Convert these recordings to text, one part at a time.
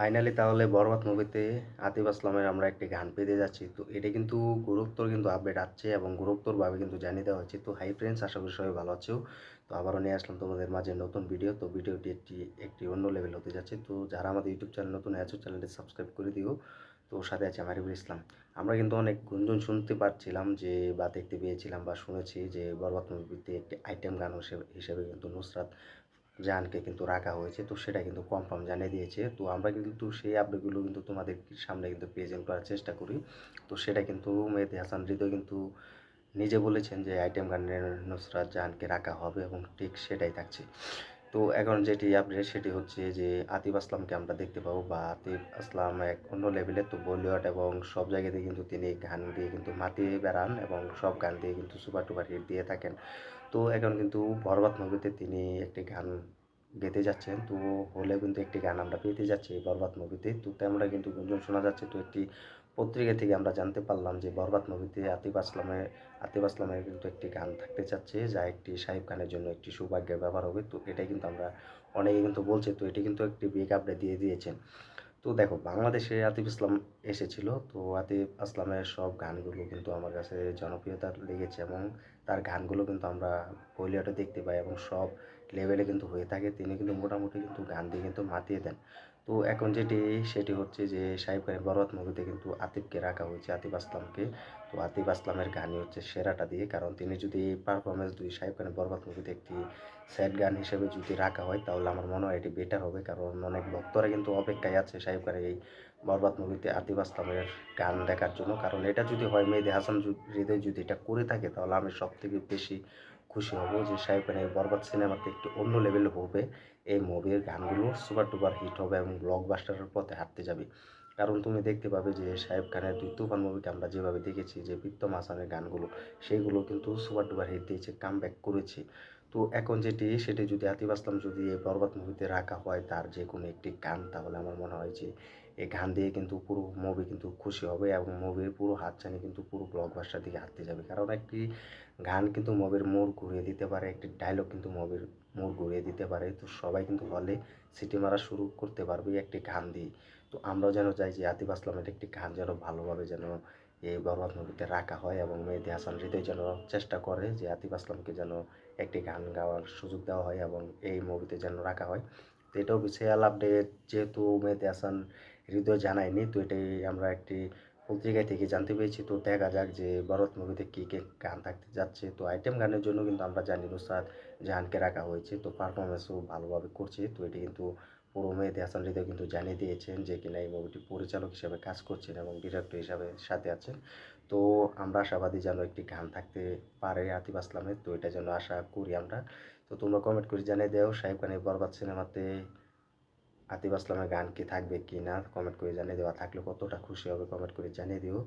Finally তাহলে বরবাদ মুভিতে আতিফ আসলামের আমরা একটি গান পেতে যাচ্ছি। তো এটা কিন্তু গুরুত্বর কিন্তু আপডেট আসছে এবং গুরুত্বরভাবে কিন্তু জানিয়ে দেওয়া হচ্ছে তো হাই ফ্রেন্ডস আশা করি সবাই ভালো আছো। তো আবারও নিয়ে আসলাম তোমাদের মাঝে নতুন ভিডিও তো ভিডিওটি একটি একটি অন্য লেভেল হতে যাচ্ছে। তো যারা আমাদের ইউটিউব চ্যানেল নতুন আছো চ্যানেলটি সাবস্ক্রাইব করে দিও। তো সাথে আছে মারিবুল ইসলাম আমরা কিন্তু অনেক গুঞ্জন শুনতে পারছিলাম যে, বা দেখতে পেয়েছিলাম বা শুনেছি যে বরবাদ মুভিতে একটি আইটেম গান হিসেবে কিন্তু নুসরাত জাহানকে কিন্তু রাখা হয়েছে। তো সেটা কিন্তু কনফার্ম জানিয়ে দিয়েছে। তো আমরা কিন্তু সেই আপডেটগুলো কিন্তু তোমাদের সামনে কিন্তু প্রেজেন্ট করার চেষ্টা করি। তো সেটা কিন্তু মেহেদি হাসান হৃদয় কিন্তু নিজে বলেছেন যে আইটেম গানের নুসরাত জাহানকে রাখা হবে এবং ঠিক সেটাই থাকছে। তো এখন যেটি আপডেট সেটি হচ্ছে যে আতিফ আসলামকে আমরা দেখতে পাবো বা আতিফ আসলাম এক অন্য লেভেলের তো বলিউড এবং সব জায়গাতে কিন্তু তিনি গান দিয়ে কিন্তু মাতিয়ে বেড়ান এবং সব গান দিয়ে কিন্তু সুপার টুপার হিট দিয়ে থাকেন। তো এখন কিন্তু বরবাদ মুভিতে তিনি একটি গান গেতে যাচ্ছেন, তো হলে কিন্তু একটি গান আমরা পেতে যাচ্ছি এই বরবাদ মুভিতে তো। তেমনটা কিন্তু গুঞ্জন শোনা যাচ্ছে, তো একটি পত্রিকা থেকে আমরা জানতে পারলাম যে বরবাদ মুভিতে আতিফ আসলামের আতিফ আসলামের কিন্তু একটি গান থাকতে চাচ্ছে যা একটি শাহিব খানের জন্য একটি সৌভাগ্যের ব্যাপার হবে। তো এটাই কিন্তু আমরা, অনেকে কিন্তু বলছে, তো এটি কিন্তু একটি বিগ আপডেট দিয়ে দিয়েছেন তো দেখো, বাংলাদেশে আতিফ ইসলাম এসেছিল। তো আতিফ আসলামের সব গানগুলো কিন্তু আমার কাছে জনপ্রিয়তা লেগেছে এবং তার গানগুলো কিন্তু আমরা বলিউডে দেখতে পাই এবং সব লেভেলে কিন্তু হয়ে থাকে। তিনি কিন্তু মোটামুটি কিন্তু গান দিয়ে কিন্তু মাতিয়ে দেন। তো এখন যেটি, সেটি হচ্ছে যে সাহিব খানের বরবাদ মুভিতে কিন্তু আতিফকে রাখা হয়েছে, আতিফ আসলামকে। তো আতিফ আসলামের গানই হচ্ছে সেরাটা দিয়ে, কারণ তিনি যদি পারফরমেন্স দুই সাহিব খানের বরবাদ মুভিতে একটি স্যাড গান হিসেবে যদি রাখা হয়, তাহলে আমার মনে হয় এটি বেটার হবে, কারণ অনেক ভক্তরা কিন্তু অপেক্ষায় আছে সাহিব খানের এই বরবাদ মুভিতে আতিফ আসলামের গান দেখার জন্য। কারণ এটা যদি হয় মেহেদি হাসান হৃদয় যদি এটা করে থাকে, তাহলে আমি সব থেকে বেশি খুশি হব যে সাহেব খানের বরবাদ সিনেমাতে একটু অন্য লেভেল হবে। এই মুভির গানগুলো সুপার টুপার হিট হবে এবং ব্লকবাস্টারের পথে হাঁটতে যাবে। কারণ তুমি দেখতে পাবে যে সাহেব খানের দুই তুফান মুভিকে আমরা যেভাবে দেখেছি, যে প্রীতম হাসানের গানগুলো, সেইগুলো কিন্তু সুপার টুপার হিট দিয়েছে কাম ব্যাক করেছে। তো এখন যেটি, সেটি যদি আতিফ আসলাম যদি এই বরবাদ মুভিতে রাখা হয় তার যে কোনো একটি গান, তাহলে আমার মনে হয় যে এই গান দিয়ে কিন্তু পুরো মুভি কিন্তু খুশি হবে এবং মুভির পুরো হাতছানি কিন্তু পুরো ব্লকবাস্টার দিকে হাঁটতে যাবে। কারণ একটি গান কিন্তু মুভির মোড় ঘুরিয়ে দিতে পারে, একটি ডায়লগ কিন্তু মুভির মোড় ঘুরিয়ে দিতে পারে। তো সবাই কিন্তু হলে সিটি মারা শুরু করতে পারবে একটি গান দিয়ে। তো আমরাও যেন চাই যে আতিফ আসলামের একটি গান যেন ভালোভাবে যেন এই বরবাদ মুভিতে রাখা হয় এবং মেহেদি হাসান হৃদয় যেন চেষ্টা করে যে আতিফ আসলামকে যেন একটি গান গাওয়ার সুযোগ দেওয়া হয় এবং এই মুভিতে যেন রাখা হয়। তো এটাও বিশাল আপডেট যেহেতু মেহেদি হাসান হৃদয় জানায়নি। তো এটাই আমরা একটি পত্রিকা থেকে জানতে পেরেছি। তো দেখা যাক যে ভারত মুভিতে কী কী গান থাকতে যাচ্ছে। তো আইটেম গানের জন্য কিন্তু আমরা জানি নুসরাত জাহানকে রাখা হয়েছে। তো পারফরমেন্সও ভালোভাবে করছে। তো এটি কিন্তু পুরো মেহেদি হাসান হৃদয় কিন্তু জানিয়ে দিয়েছেন যে কিনা এই মুভিটি পরিচালক হিসাবে কাজ করছেন এবং ডিরেক্টর হিসাবে সাথে আছেন। তো আমরা আশাবাদী যেন একটি গান থাকতে পারে আতিফ আসলামের। তো এটা যেন আশা করি আমরা। তো তোমরা কমেন্ট করে জানিয়ে দেও। সাহেব খানের বরবাদ সিনেমাতে আতিফ আসলামের গান কি থাকবে কি না কমেন্ট করে জানিয়ে দেওয়া থাকলে কতটা খুশি হবে কমেন্ট করে জানিয়ে দিও।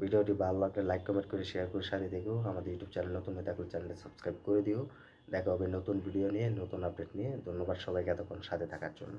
ভিডিওটি ভালো লাগলে লাইক কমেন্ট করে শেয়ার করে সাথে দেখো আমাদের ইউটিউব চ্যানেল নতুন হয়ে থাকলে চ্যানেলে সাবস্ক্রাইব করে দিও। দেখা হবে নতুন ভিডিও নিয়ে, নতুন আপডেট নিয়ে। ধন্যবাদ সবাইকে এতক্ষণ সাথে থাকার জন্য।